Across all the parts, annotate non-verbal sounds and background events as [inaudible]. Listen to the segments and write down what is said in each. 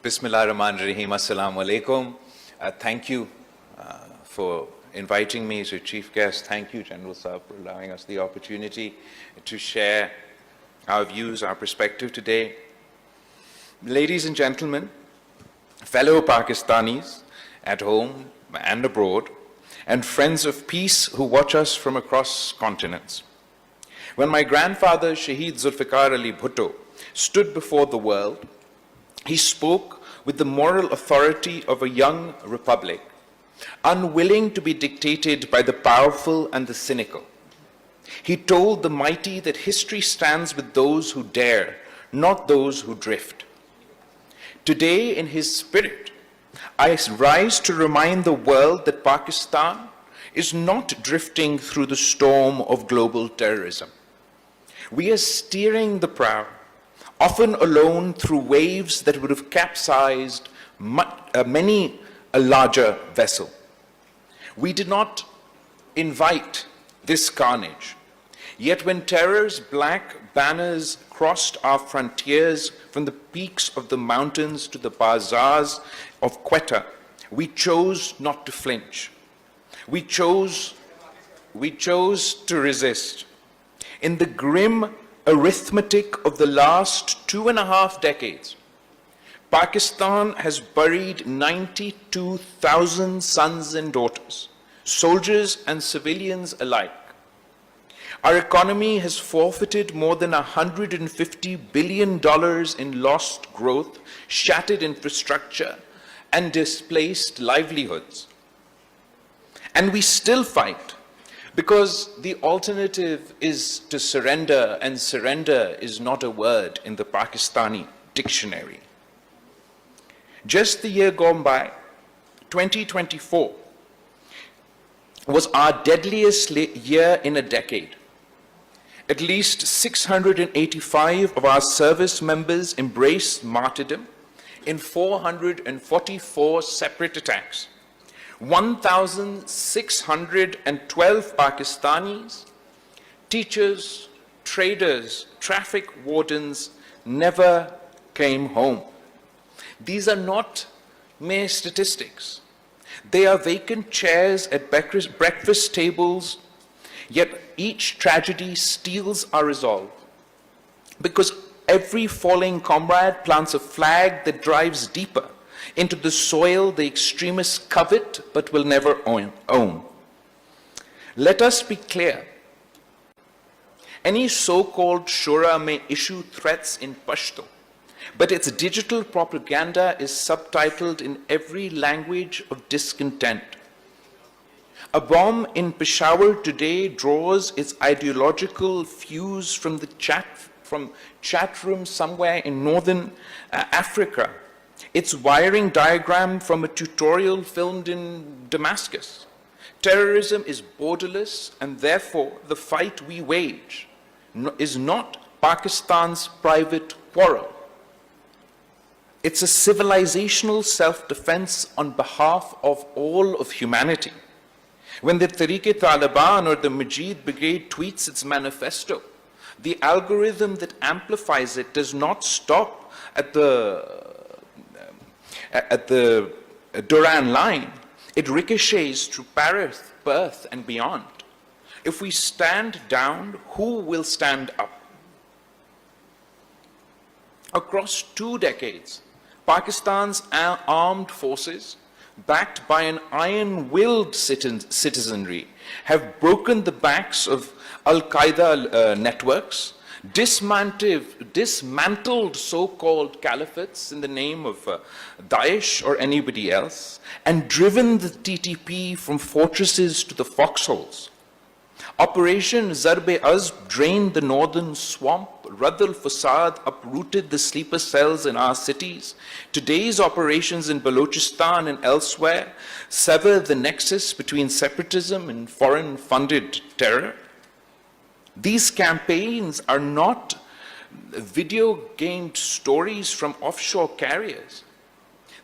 Bismillah Rahman Rahim. Assalamu alaikum. Uh, thank you uh, for inviting me as a chief guest. Thank you, General Saab, for allowing us the opportunity to share our views, our perspective today. Ladies and gentlemen, fellow Pakistanis at home and abroad, and friends of peace who watch us from across continents. When my grandfather, Shaheed Zulfikar Ali Bhutto, stood before the world, he spoke with the moral authority of a young republic, unwilling to be dictated by the powerful and the cynical. He told the mighty that history stands with those who dare, not those who drift. Today, in his spirit, I rise to remind the world that Pakistan is not drifting through the storm of global terrorism. We are steering the prow, often alone through waves that would have capsized uh, many a larger vessel. We did not invite this carnage. Yet when terror's black banners crossed our frontiers from the peaks of the mountains to the bazaars of Quetta, we chose not to flinch. We chose, we chose to resist. In the grim arithmetic of the last two and a half decades, Pakistan has buried 92,000 sons and daughters, soldiers and civilians alike. Our economy has forfeited more than $150 billion in lost growth, shattered infrastructure, and displaced livelihoods. And we still fight because the alternative is to surrender, and surrender is not a word in the Pakistani dictionary. Just the year gone by, 2024, was our deadliest year in a decade. At least 685 of our service members embraced martyrdom in 444 separate attacks. 1,612 Pakistanis, teachers, traders, traffic wardens never came home. These are not mere statistics. They are vacant chairs at breakfast tables, yet each tragedy steals our resolve. Because every falling comrade plants a flag that drives deeper into the soil the extremists covet but will never own. Let us be clear. Any so-called Shura may issue threats in Pashto, but its digital propaganda is subtitled in every language of discontent. A bomb in Peshawar today draws its ideological fuse from the chat from chat room somewhere in northern uh, Africa. Its wiring diagram from a tutorial filmed in Damascus. Terrorism is borderless, and therefore the fight we wage is not Pakistan's private quarrel. It's a civilizational self-defense on behalf of all of humanity. When the Tehreek-e-Taliban or the Majid Brigade tweets its manifesto, the algorithm that amplifies it does not stop at the, at the Duran line. It ricochets through Paris, Perth, and beyond. If we stand down, who will stand up? Across two decades, Pakistan's armed forces, backed by an iron-willed citizenry, have broken the backs of Al-Qaeda uh, networks, dismantled, dismantled so-called caliphates in the name of uh, Daesh or anybody else, and driven the TTP from fortresses to the foxholes. Operation Zarb-e-Azb drained the northern swamp. Radd al-Fasad uprooted the sleeper cells in our cities. Today's operations in Balochistan and elsewhere sever the nexus between separatism and foreign-funded terror. These campaigns are not video gamed stories from offshore carriers.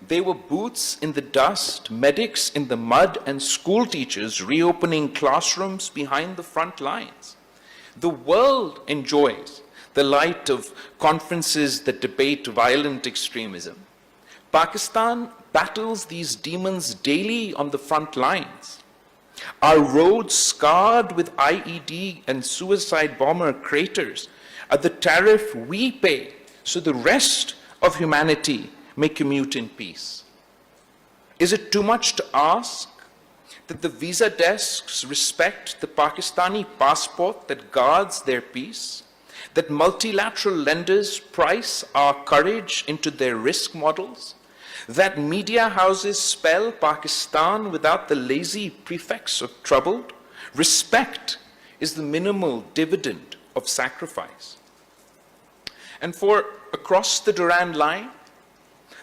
They were boots in the dust, medics in the mud, and school teachers reopening classrooms behind the front lines. The world enjoys the light of conferences that debate violent extremism. Pakistan battles these demons daily on the front lines. Our roads scarred with IED and suicide bomber craters are the tariff we pay so the rest of humanity may commute in peace. Is it too much to ask that the visa desks respect the Pakistani passport that guards their peace? That multilateral lenders price our courage into their risk models? That media houses spell Pakistan without the lazy prefix of troubled? Respect is the minimal dividend of sacrifice. And for across the Durand line,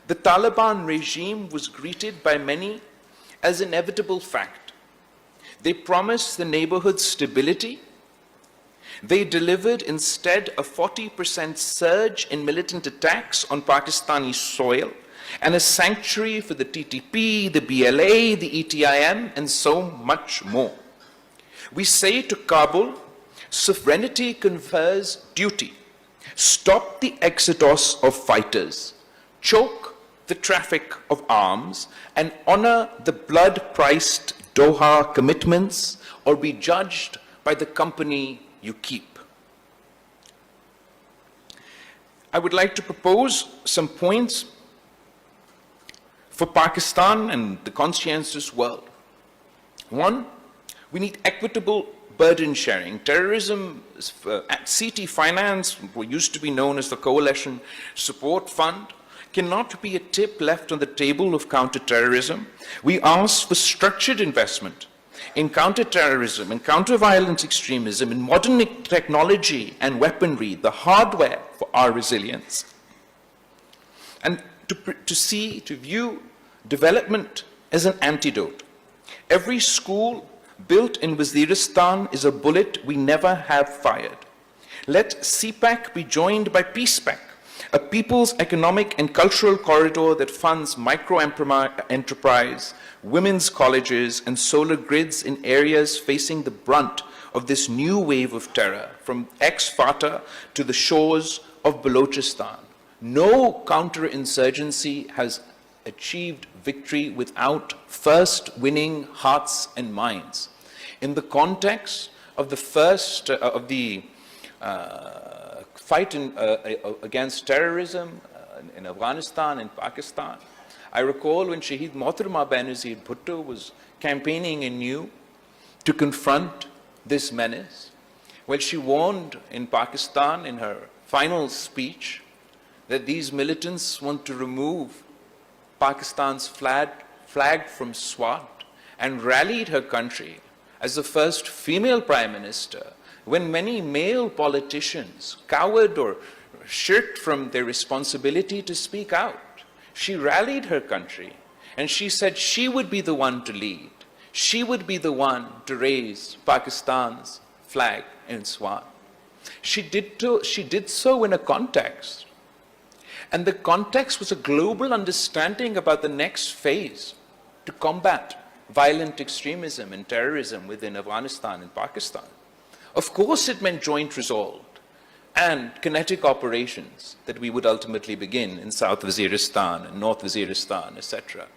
the Taliban regime was greeted by many as inevitable fact. They promised the neighborhood stability. They delivered instead a 40% surge in militant attacks on Pakistani soil and a sanctuary for the TTP, the BLA, the ETIM, and so much more. We say to Kabul, sovereignty confers duty. Stop the exodus of fighters. Choke the traffic of arms and honor the blood priced Doha commitments or be judged by the company you keep. I would like to propose some points for Pakistan and the conscientious world. One, we need equitable burden sharing. Terrorism, uh, at CT Finance, what used to be known as the Coalition Support Fund, cannot be a tip left on the table of counterterrorism. We ask for structured investment in counterterrorism, in counter-violence extremism, in modern technology and weaponry, the hardware for our resilience. And to, to see, to view development is an antidote. Every school built in Waziristan is a bullet we never have fired. Let CPAC be joined by PeacePAC, a people's economic and cultural corridor that funds micro enterprise, women's colleges, and solar grids in areas facing the brunt of this new wave of terror, from ex-Fata to the shores of Balochistan. No counterinsurgency has achieved victory without first winning hearts and minds. In the context of the first, uh, of the uh, fight in, uh, against terrorism uh, in Afghanistan and Pakistan, I recall when Shahid Mohtarma Benazir Bhutto was campaigning in New to confront this menace. Well, she warned in Pakistan in her final speech that these militants want to remove Pakistan's flag, flag from Swat and rallied her country as the first female prime minister when many male politicians cowered or shirked from their responsibility to speak out. She rallied her country and she said she would be the one to lead. She would be the one to raise Pakistan's flag in Swat. She did, to, she did so in a context and the context was a global understanding about the next phase to combat violent extremism and terrorism within Afghanistan and Pakistan. Of course, it meant joint resolve and kinetic operations that we would ultimately begin in South Waziristan and North Waziristan, etc.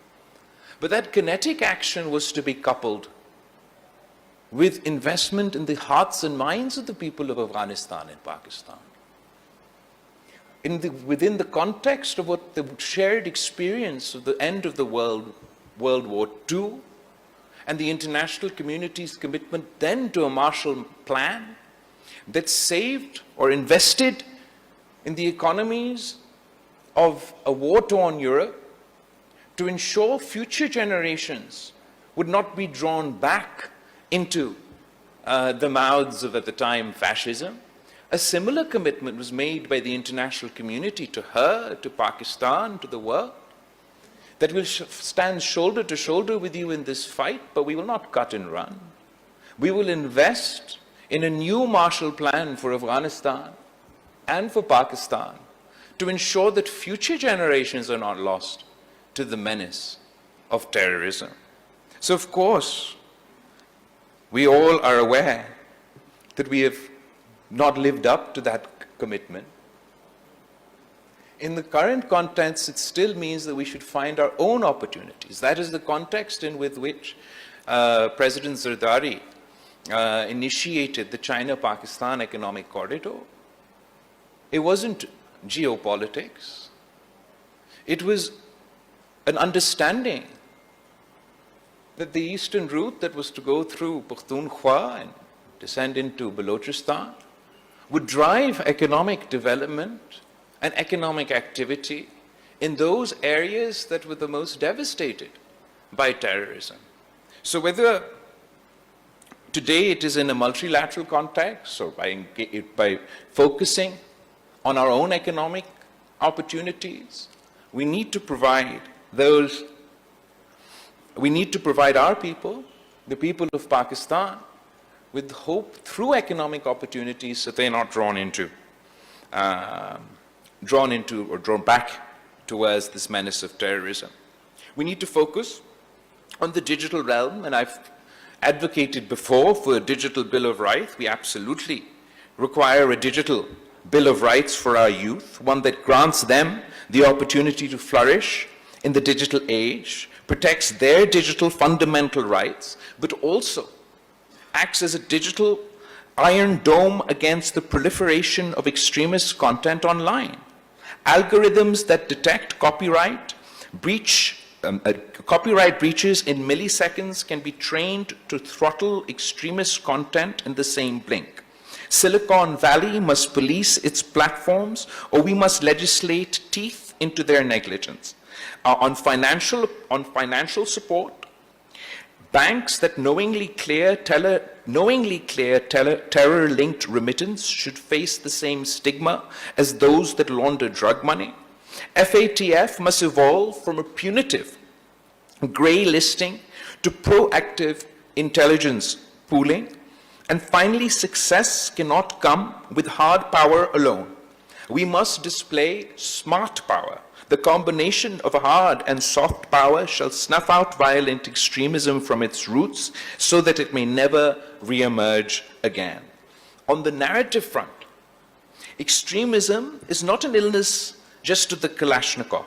But that kinetic action was to be coupled with investment in the hearts and minds of the people of Afghanistan and Pakistan in the, within the context of what the shared experience of the end of the world, World War II, and the international community's commitment then to a Marshall Plan that saved or invested in the economies of a war-torn Europe to ensure future generations would not be drawn back into uh, the mouths of, at the time, fascism, a similar commitment was made by the international community to her, to Pakistan, to the world, that we'll sh stand shoulder to shoulder with you in this fight, but we will not cut and run. We will invest in a new Marshall Plan for Afghanistan and for Pakistan to ensure that future generations are not lost to the menace of terrorism. So, of course, we all are aware that we have not lived up to that commitment. in the current context, it still means that we should find our own opportunities. That is the context in with which uh, President Zardari uh, initiated the China-Pakistan Economic Corridor. It wasn't geopolitics. It was an understanding that the eastern route that was to go through Pakhtunkhwa and descend into Balochistan would drive economic development and economic activity in those areas that were the most devastated by terrorism. So whether today it is in a multilateral context or by, by focusing on our own economic opportunities, we need to provide those we need to provide our people, the people of Pakistan, with hope through economic opportunities so they're not drawn into, um, drawn into or drawn back towards this menace of terrorism. We need to focus on the digital realm, and I've advocated before for a digital Bill of Rights. We absolutely require a digital Bill of Rights for our youth, one that grants them the opportunity to flourish in the digital age, protects their digital fundamental rights, but also acts as a digital iron dome against the proliferation of extremist content online. Algorithms that detect copyright breach um, uh, copyright breaches in milliseconds can be trained to throttle extremist content in the same blink. Silicon Valley must police its platforms, or we must legislate teeth into their negligence. Uh, on, financial, on financial support, banks that knowingly clear, tele, knowingly clear tele, terror-linked remittance should face the same stigma as those that launder drug money. FATF must evolve from a punitive grey listing to proactive intelligence pooling. And finally, success cannot come with hard power alone. We must display smart power. The combination of hard and soft power shall snuff out violent extremism from its roots so that it may never re-emerge again. On the narrative front, extremism is not an illness just of the Kalashnikov.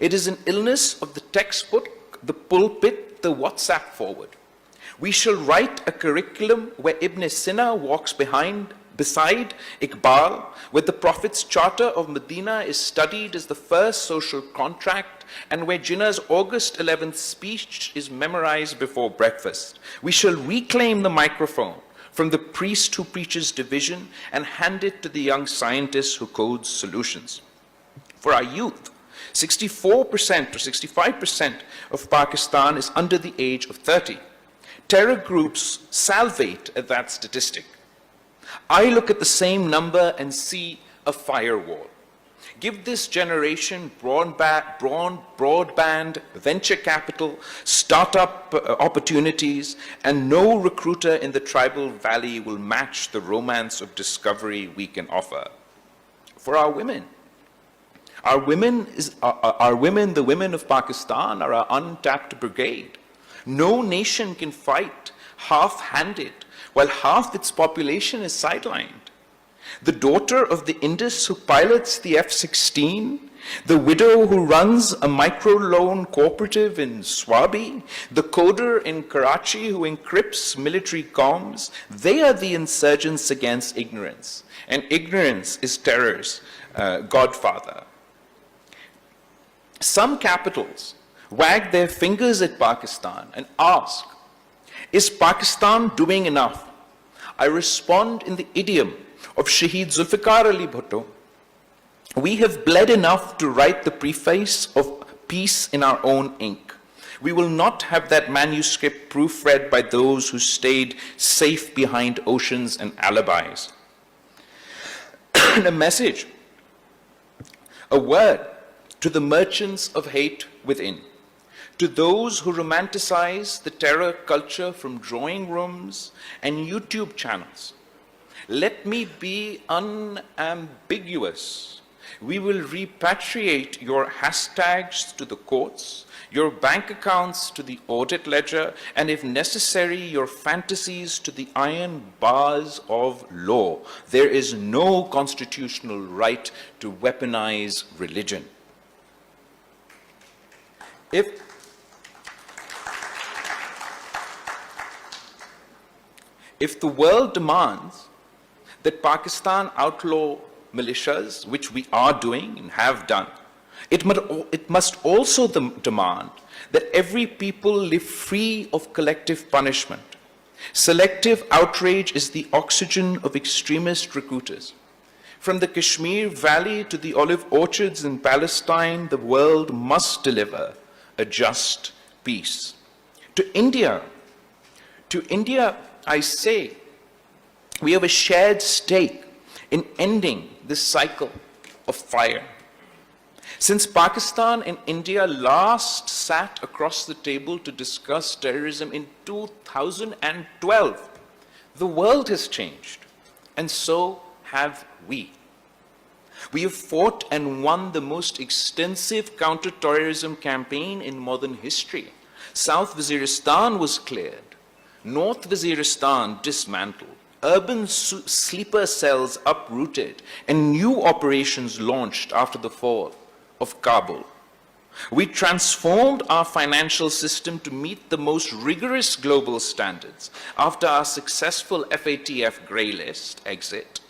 It is an illness of the textbook, the pulpit, the WhatsApp forward. We shall write a curriculum where Ibn Sina walks behind, beside Iqbal, where the Prophet's Charter of Medina is studied as the first social contract, and where Jinnah's August 11th speech is memorized before breakfast. We shall reclaim the microphone from the priest who preaches division and hand it to the young scientist who codes solutions. For our youth, 64% or 65% of Pakistan is under the age of 30. Terror groups salivate at that statistic. I look at the same number and see a firewall. Give this generation broadband, broadband, venture capital, startup uh, opportunities, and no recruiter in the tribal valley will match the romance of discovery we can offer. For our women, our women, is, our, our women, the women of Pakistan, are our untapped brigade. No nation can fight half-handed while half its population is sidelined. The daughter of the Indus who pilots the F-16, the widow who runs a microloan cooperative in Swabi, the coder in Karachi who encrypts military comms, they are the insurgents against ignorance. And ignorance is terror's uh, godfather. Some capitals wag their fingers at Pakistan and ask, is Pakistan doing enough? I respond in the idiom of Shaheed Zulfikar Ali Bhutto. We have bled enough to write the preface of peace in our own ink. We will not have that manuscript proofread by those who stayed safe behind oceans and alibis. [coughs] a message, a word to the merchants of hate within, to those who romanticize the terror culture from drawing rooms and YouTube channels. Let me be unambiguous. We will repatriate your hashtags to the courts, your bank accounts to the audit ledger, and if necessary, your fantasies to the iron bars of law. There is no constitutional right to weaponize religion. If if the world demands that Pakistan outlaw militias, which we are doing and have done, it must, it must also dem- demand that every people live free of collective punishment. Selective outrage is the oxygen of extremist recruiters. From the Kashmir Valley to the olive orchards in Palestine, the world must deliver a just peace. To India, to India, I say, we have a shared stake in ending this cycle of fire. Since Pakistan and India last sat across the table to discuss terrorism in 2012, the world has changed, and so have we. We have fought and won the most extensive counter-terrorism campaign in modern history. South Waziristan was cleared, North Waziristan dismantled, urban sleeper cells uprooted, and new operations launched after the fall of Kabul. We transformed our financial system to meet the most rigorous global standards after our successful FATF grey list exit.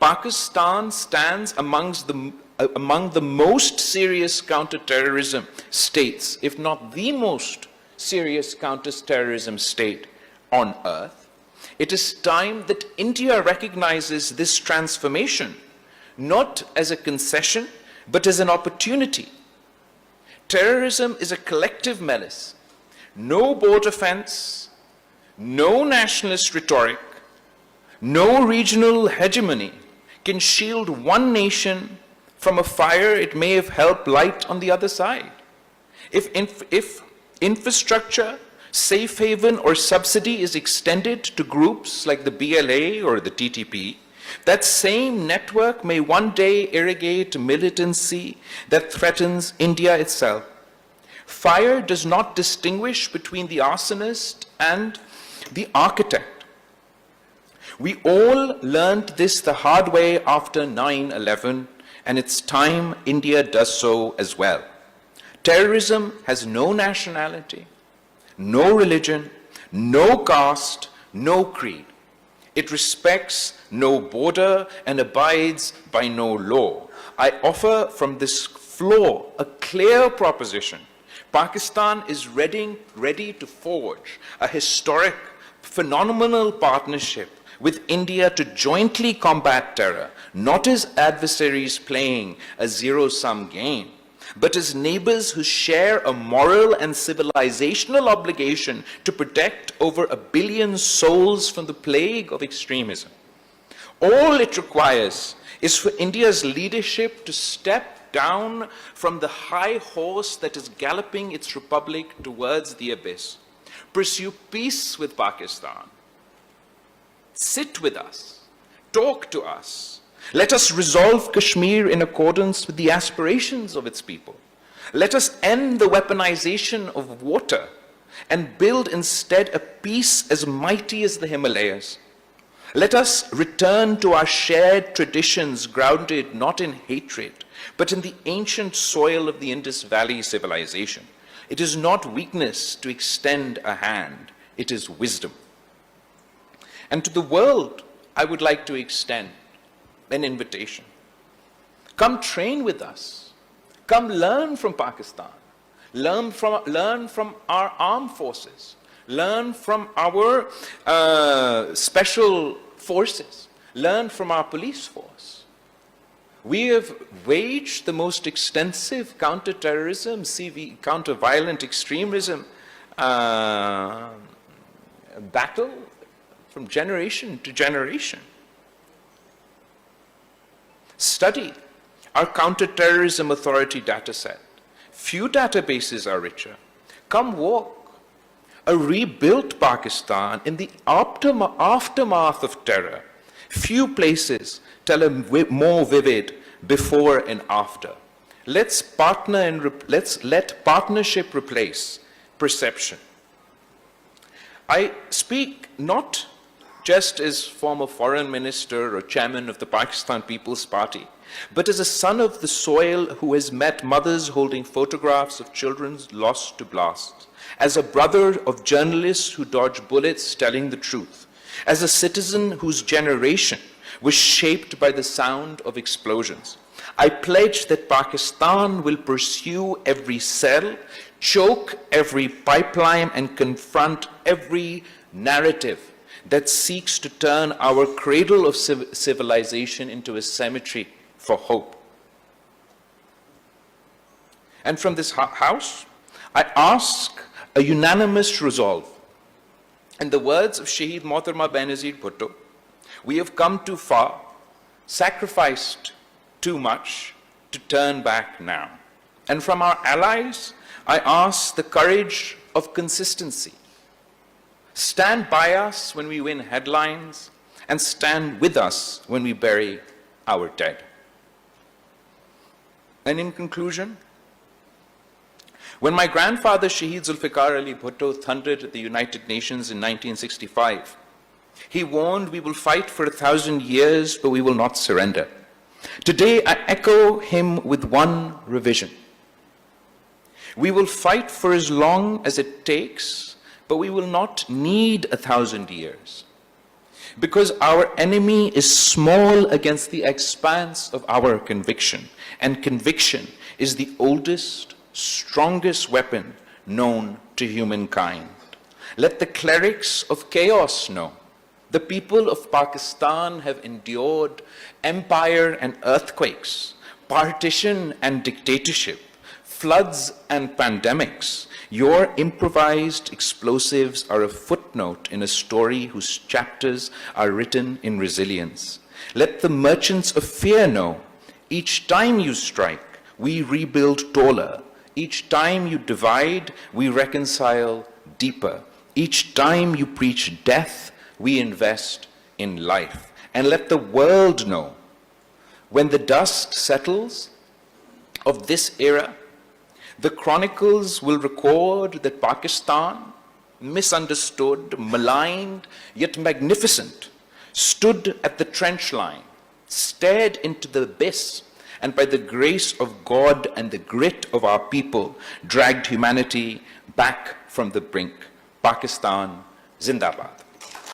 Pakistan stands amongst the, uh, among the most serious counterterrorism states, if not the most serious counterterrorism state on earth. It is time that India recognizes this transformation not as a concession, but as an opportunity. Terrorism is a collective menace. No border fence, no nationalist rhetoric, no regional hegemony can shield one nation from a fire it may have helped light on the other side. If, if infrastructure, safe haven, or subsidy is extended to groups like the BLA or the TTP, that same network may one day irrigate militancy that threatens India itself. Fire does not distinguish between the arsonist and the architect. We all learned this the hard way after 9 11, and it's time India does so as well. Terrorism has no nationality, no religion, no caste, no creed. It respects no border and abides by no law. I offer from this floor a clear proposition. Pakistan is ready, ready to forge a historic, phenomenal partnership with India to jointly combat terror, not as adversaries playing a zero sum game, but as neighbors who share a moral and civilizational obligation to protect over a billion souls from the plague of extremism. All it requires is for India's leadership to step down from the high horse that is galloping its republic towards the abyss, pursue peace with Pakistan, sit with us, talk to us. Let us resolve Kashmir in accordance with the aspirations of its people. Let us end the weaponization of water and build instead a peace as mighty as the Himalayas. Let us return to our shared traditions grounded not in hatred, but in the ancient soil of the Indus Valley civilization. It is not weakness to extend a hand, it is wisdom. And to the world, I would like to extend an invitation. Come train with us. Come learn from Pakistan. Learn from, learn from our armed forces. Learn from our uh, special forces. Learn from our police force. We have waged the most extensive counterterrorism, CV, counter-violent extremism uh, battle from generation to generation. Study our counterterrorism authority dataset. Few databases are richer. Come walk a rebuilt Pakistan in the aftermath of terror. Few places tell a more vivid, before and after. Let's partner and let's let partnership replace perception. I speak not just as former foreign minister or chairman of the Pakistan People's Party, but as a son of the soil who has met mothers holding photographs of children lost to blasts, as a brother of journalists who dodge bullets telling the truth, as a citizen whose generation was shaped by the sound of explosions. I pledge that Pakistan will pursue every cell, choke every pipeline, and confront every narrative that seeks to turn our cradle of civ- civilization into a cemetery for hope. And from this hou- house, I ask a unanimous resolve. In the words of Shaheed Mohtarma Benazir Bhutto, we have come too far, sacrificed too much to turn back now. And from our allies, I ask the courage of consistency. Stand by us when we win headlines, and stand with us when we bury our dead. And in conclusion, when my grandfather Shahid Zulfikar Ali Bhutto thundered at the United Nations in 1965, he warned, We will fight for a thousand years, but we will not surrender. Today, I echo him with one revision. We will fight for as long as it takes, but we will not need a thousand years. Because our enemy is small against the expanse of our conviction, and conviction is the oldest, strongest weapon known to humankind. Let the clerics of chaos know. The people of Pakistan have endured empire and earthquakes, partition and dictatorship, floods and pandemics. Your improvised explosives are a footnote in a story whose chapters are written in resilience. Let the merchants of fear know each time you strike, we rebuild taller. Each time you divide, we reconcile deeper. Each time you preach death, we invest in life. And let the world know when the dust settles of this era, the chronicles will record that Pakistan, misunderstood, maligned, yet magnificent, stood at the trench line, stared into the abyss, and by the grace of God and the grit of our people, dragged humanity back from the brink. Pakistan, Zindabad.